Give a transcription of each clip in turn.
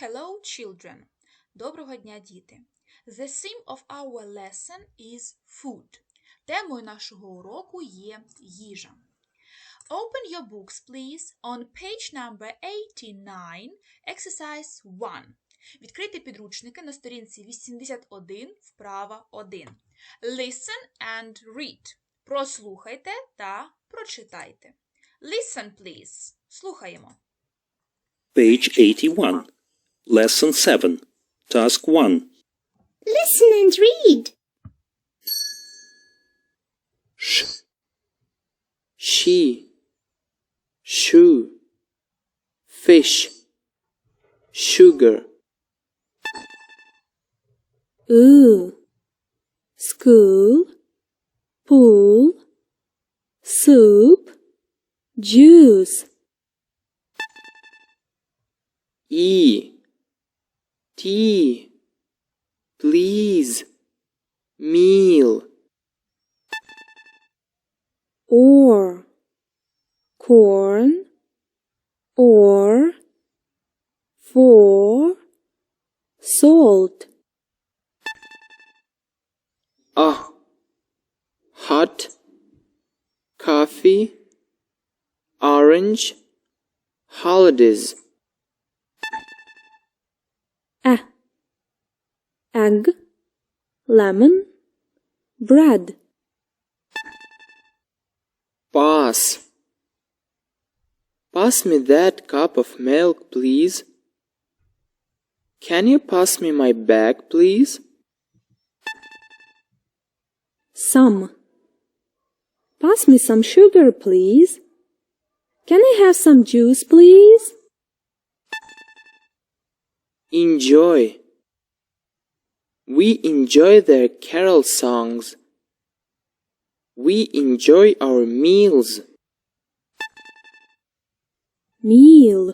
Hello, children. Доброго дня, діти. The theme of our lesson is food. Темою нашого уроку є їжа. Open your books, please, on page number 89, exercise 1. Відкрийте підручники на сторінці 81, вправа 1. Listen and read. Прослухайте та прочитайте. Listen, please. Слухаємо. Page 81. Lesson 7. Task 1. Listen and read. sh, she, shoe, fish, sugar, Ooh. School. Pool. Soup. Juice. e, tea, please, meal, Or. Corn. Or. For. Salt. ah, hot, coffee, orange, holidays, A. Egg. Lemon. Bread. pass. Pass me that cup of milk, please. Can you pass me my bag, please? Some. Pass me some sugar, please. Can I have some juice, please? Enjoy. We enjoy their carol songs. We enjoy our meals. Meal.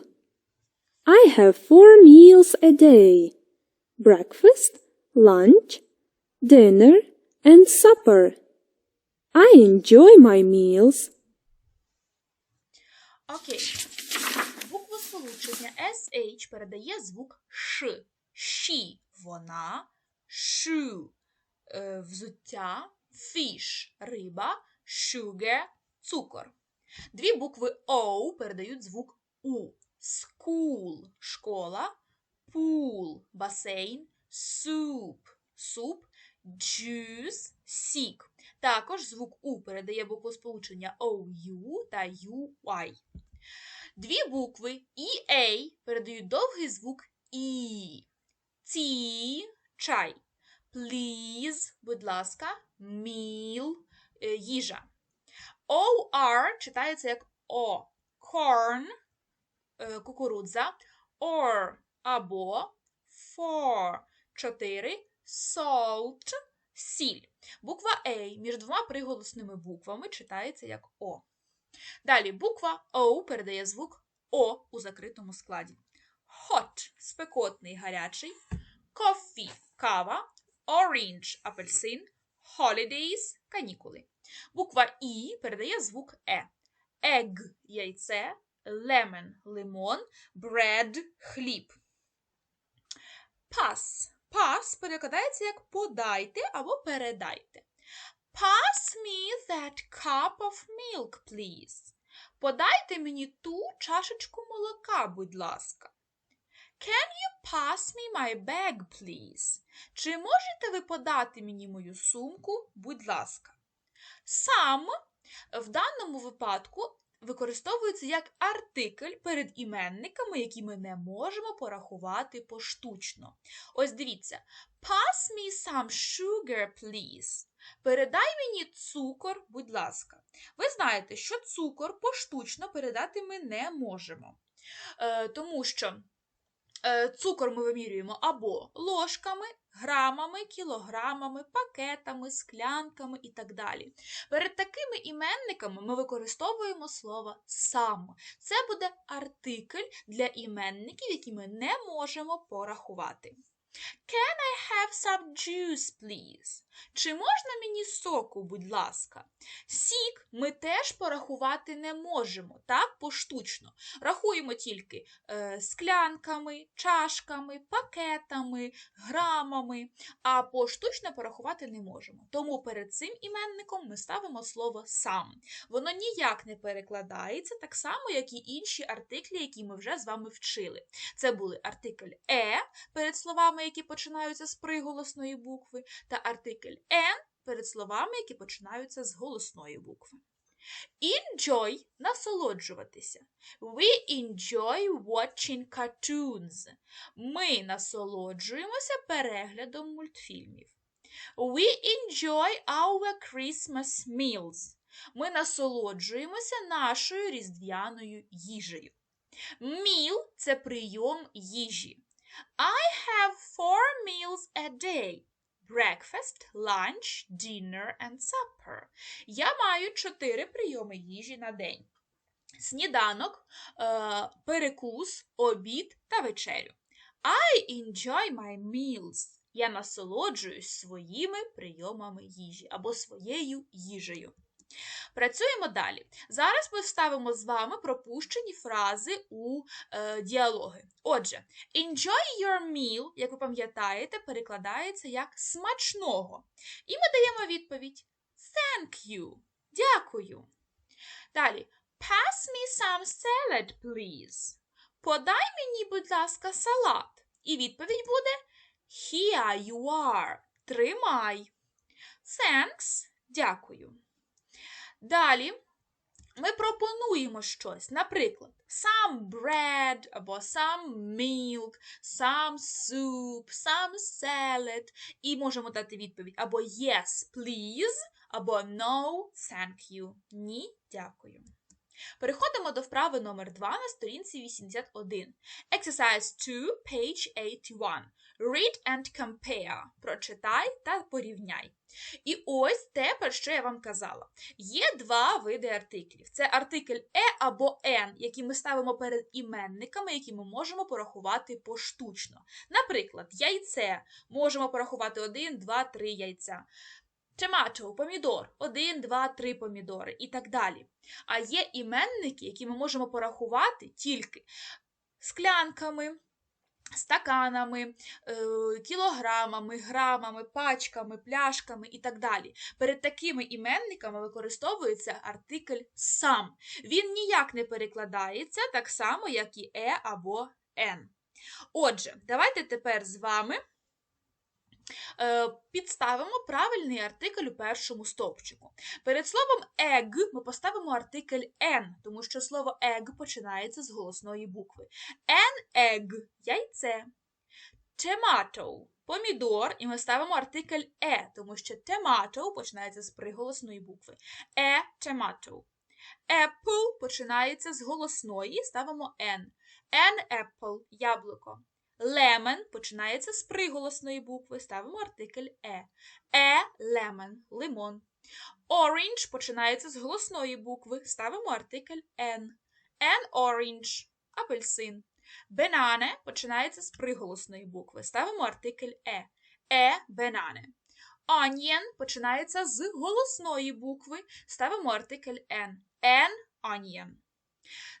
I have four meals a day breakfast, lunch, dinner, and supper. I enjoy my meals. Окей. Буквосполучення SH передає звук Ш. Ші вона, Шу е, взуття, фіш риба, шуге цукор. Дві букви O передають звук У. Скул школа, пул басейн, суп суп, juice сік. Також звук У передає буквосполучення OU та UY. Дві букви EA передають довгий звук І. Ті чай. Please, будь ласка, meal е, їжа. OR читається як О. Corn е, кукурудза. Or або for 4 salt сіль. Буква A між двома приголосними буквами читається як О. Далі буква O передає звук О у закритому складі. Hot спекотний гарячий. Coffee кава. Orange апельсин. Holidays канікули. Буква І передає звук Е. Egg яйце. Lemon лимон. Bread хліб. Pass. Pass перекладається як подайте або передайте. Pass me that cup of milk, please. Подайте мені ту чашечку молока, будь ласка. Can you pass me my bag, please? Чи можете ви подати мені мою сумку, будь ласка? Сам в даному випадку використовується як артикль перед іменниками, які ми не можемо порахувати поштучно. Ось дивіться. Pass me some sugar, please. Передай мені цукор, будь ласка. Ви знаєте, що цукор поштучно передати ми не можемо. Е, тому що цукор ми вимірюємо або ложками, грамами, кілограмами, пакетами, склянками і так далі. Перед такими іменниками ми використовуємо слово сам. Це буде артикль для іменників, які ми не можемо порахувати. Can I have some juice, please? Чи можна мені соку, будь ласка? Сік ми теж порахувати не можемо, так, поштучно. Рахуємо тільки е, склянками, чашками, пакетами, грамами, а поштучно порахувати не можемо. Тому перед цим іменником ми ставимо слово сам. Воно ніяк не перекладається, так само, як і інші артиклі, які ми вже з вами вчили. Це були артикль е перед словами, які починаються з приголосної букви, та артикль n перед словами, які починаються з голосної букви. Enjoy – насолоджуватися. We enjoy watching cartoons. Ми насолоджуємося переглядом мультфільмів. We enjoy our Christmas meals. Ми насолоджуємося нашою різдвяною їжею. Meal – це прийом їжі. I have four meals a day. Breakfast, lunch, dinner and supper. Я маю чотири прийоми їжі на день. Сніданок, е, перекус, обід та вечерю. I enjoy my meals. Я насолоджуюсь своїми прийомами їжі або своєю їжею. Працюємо далі. Зараз ми вставимо з вами пропущені фрази у е, діалоги. Отже, enjoy your meal, як ви пам'ятаєте, перекладається як смачного. І ми даємо відповідь Thank you. Дякую. Далі. Pass me some salad, please. Подай мені, будь ласка, салат. І відповідь буде Here you are. Тримай. Thanks. Дякую. Далі ми пропонуємо щось. Наприклад, some bread або some milk, some soup, some salad. І можемо дати відповідь або yes, please, або no, thank you. Ні, дякую. Переходимо до вправи номер 2 на сторінці 81. Exercise 2, page 81. Read and compare. Прочитай та порівняй. І ось те, про що я вам казала. Є два види артиклів. Це артикль е або н, які ми ставимо перед іменниками, які ми можемо порахувати поштучно. Наприклад, яйце можемо порахувати 1, 2, 3 яйця. Tomato – помідор, 1, 2, 3 помідори і так далі. А є іменники, які ми можемо порахувати тільки склянками, стаканами, е, кілограмами, грамами, пачками, пляшками і так далі. Перед такими іменниками використовується артикль сам. Він ніяк не перекладається так само, як і е або н. Отже, давайте тепер з вами підставимо правильний артикль у першому стовпчику. Перед словом egg ми поставимо артикль n, тому що слово egg починається з голосної букви. An egg – яйце. Tomato – помідор, і ми ставимо артикль е, тому що tomato починається з приголосної букви. E – tomato. Apple починається з голосної, ставимо n. An apple – яблуко. Lemon починається з приголосної букви, ставимо артикль е. Е lemon – лимон. Orange починається з голосної букви, ставимо артикль n. An orange – апельсин. Banana починається з приголосної букви, ставимо артикль е. Е banana. Onion починається з голосної букви, ставимо артикль n. An onion.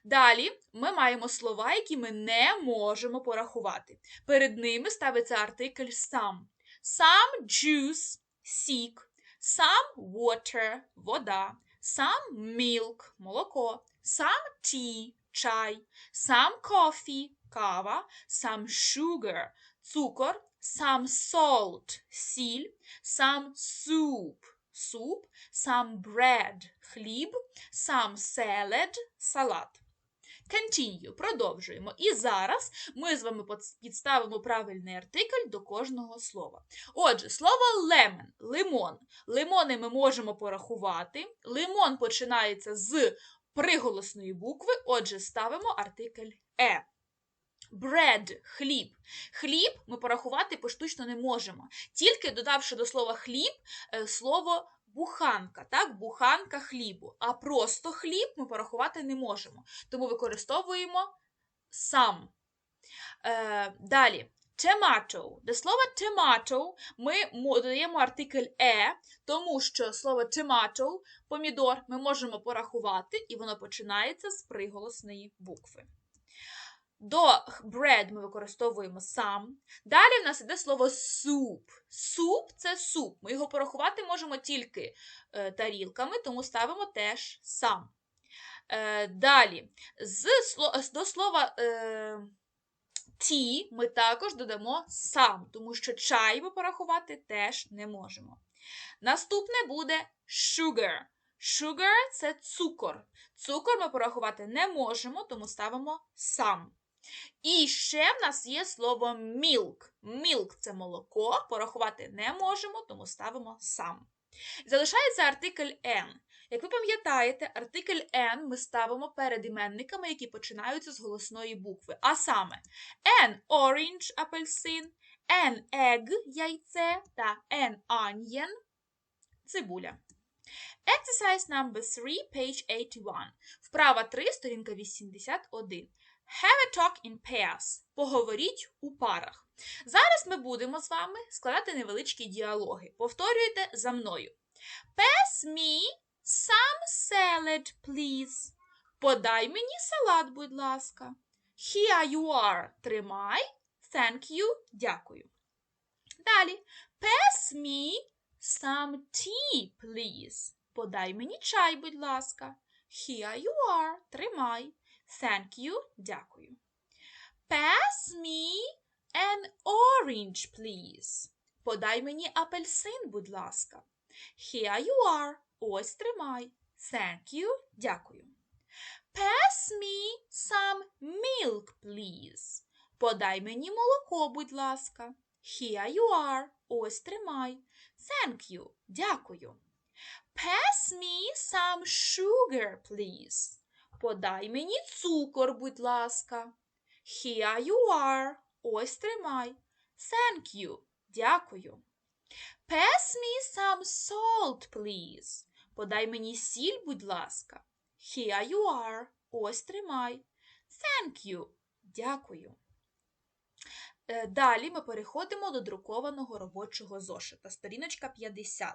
Далі ми маємо слова, які ми не можемо порахувати. Перед ними ставиться артикль some. Some juice сік, some water вода, some milk молоко, some tea чай, some coffee кава, some sugar цукор, some salt сіль, some soup суп, some bread хліб, some salad салат. Continue. Продовжуємо. І зараз ми з вами підставимо правильний артикль до кожного слова. Отже, слово lemon – лимон. Лимони ми можемо порахувати. Лимон починається з приголосної букви, отже, ставимо артикль е. Bread – хліб. Хліб ми порахувати поштучно не можемо. Тільки додавши до слова хліб е, слово буханка, так, буханка хлібу. А просто хліб ми порахувати не можемо. Тому використовуємо сам. Е, Далі. Tomato. До слова tomato ми додаємо артикль е, тому що слово tomato, помідор, ми можемо порахувати, і воно починається з приголосної букви. До bread ми використовуємо сам. Далі в нас іде слово soup. Суп це суп. Ми його порахувати можемо тільки е, тарілками, тому ставимо теж сам. Е, далі, з, до слова е, tea ми також додамо сам, тому що чай ми порахувати теж не можемо. Наступне буде sugar. Sugar – це цукор. Цукор ми порахувати не можемо, тому ставимо сам. І ще в нас є слово milk. Milk – це молоко, порахувати не можемо, тому ставимо сам. Залишається артикль N. Як ви пам'ятаєте, артикль N ми ставимо перед іменниками, які починаються з голосної букви. А саме N – orange – апельсин, N – egg – яйце та N – onion – цибуля. Exercise number 3, page 81. Вправа 3, сторінка 81. Have a talk in pairs. Поговоріть у парах. Зараз ми будемо з вами складати невеличкі діалоги. Повторюйте за мною. Pass me some salad, please. Подай мені салат, будь ласка. Here you are. Тримай. Thank you. Дякую. Далі. Pass me some tea, please. Подай мені чай, будь ласка. Here you are. Тримай. Thank you. Дякую. Pass me an orange, please. Подай мені апельсин, будь ласка. Here you are. Ось тримай. Thank you. Дякую. Pass me some milk, please. Подай мені молоко, будь ласка. Here you are. Ось тримай. Thank you. Дякую. Pass me some sugar, please. Подай мені цукор, будь ласка. Here you are. Ось тримай. Thank you. Дякую. Pass me some salt, please. Подай мені сіль, будь ласка. Here you are. Ось тримай. Thank you. Дякую. Е, Далі ми переходимо до друкованого робочого зошита. Сторіночка 50.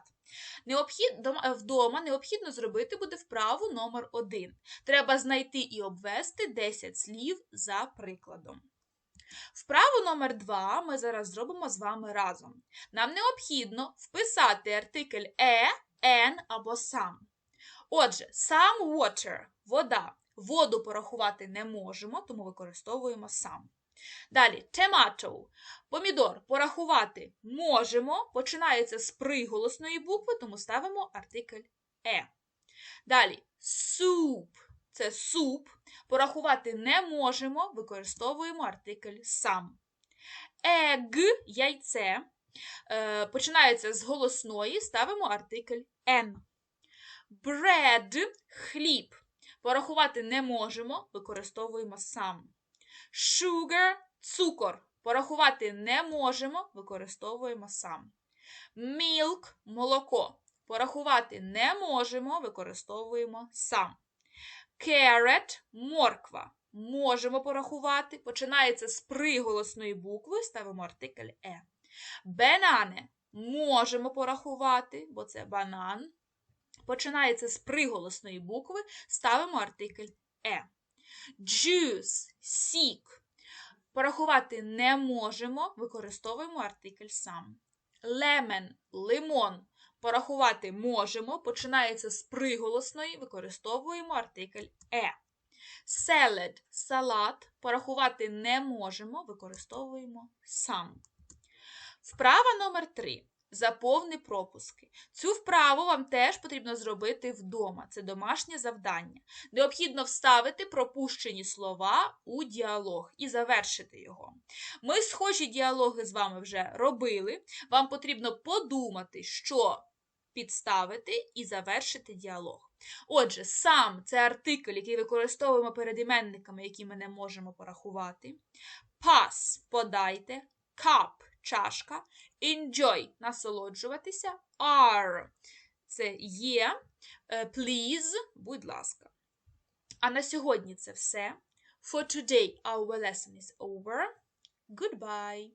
Необхід... е, Вдома необхідно зробити буде вправу номер 1. Треба знайти і обвести 10 слів за прикладом. Вправу номер 2 ми зараз зробимо з вами разом. Нам необхідно вписати артикль е, en або сам. Отже, some water – вода. Воду порахувати не можемо, тому використовуємо сам. Далі tomato – помідор порахувати можемо, починається з приголосної букви, тому ставимо артикль е. Далі soup – це суп, порахувати не можемо, використовуємо артикль сам. Egg – яйце, е, починається з голосної, ставимо артикль n. Bread – хліб. Порахувати не можемо, використовуємо сам. Sugar – цукор. Порахувати не можемо, використовуємо сам. Milk – молоко. Порахувати не можемо, використовуємо сам. Carrot – морква. Можемо порахувати. Починається з приголосної букви, ставимо артикль е. Банани можемо порахувати, бо це банан. Починається з приголосної букви, ставимо артикль е. Juice – сік. Порахувати не можемо, використовуємо артикль сам. Lemon – лимон. Порахувати можемо, починається з приголосної, використовуємо артикль е. Salad – салат. Порахувати не можемо, використовуємо сам. Вправа номер 3. Заповни пропуски. Цю вправу вам теж потрібно зробити вдома. Це домашнє завдання. Необхідно вставити пропущені слова у діалог і завершити його. Ми схожі діалоги з вами вже робили. Вам потрібно подумати, що підставити і завершити діалог. Отже, сам це артикль, який використовуємо перед іменниками, які ми не можемо порахувати. Pass – подайте, cup – чашка, enjoy – насолоджуватися, are – це є, е, please – будь ласка. А на сьогодні це все. For today our lesson is over. Goodbye.